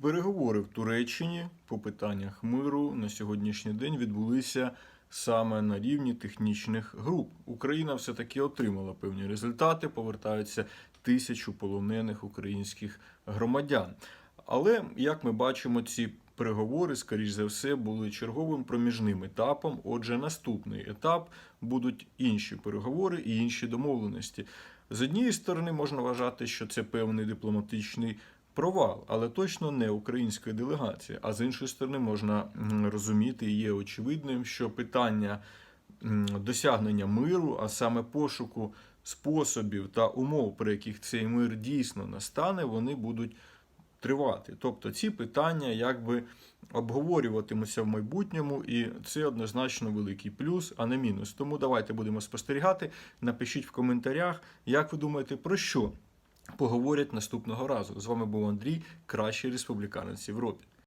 Переговори в Туреччині по питаннях миру на сьогоднішній день відбулися саме на рівні технічних груп. Україна все-таки отримала певні результати. Повертаються тисячу полонених українських громадян. Але як ми бачимо, ці переговори, скоріш за все, були черговим проміжним етапом. Отже, наступний етап будуть інші переговори і інші домовленості. З однієї сторони, можна вважати, що це певний дипломатичний провал, але точно не української делегації. А з іншої сторони, можна розуміти і є очевидним, що питання досягнення миру, а саме пошуку способів та умов, при яких цей мир дійсно настане, вони будуть тривати. Тобто ці питання якби обговорюватимуться в майбутньому, і це однозначно великий плюс, а не мінус. Тому давайте будемо спостерігати. Напишіть в коментарях, як ви думаєте, про що поговорять наступного разу. З вами був Андрій, кращий республіканець Європі.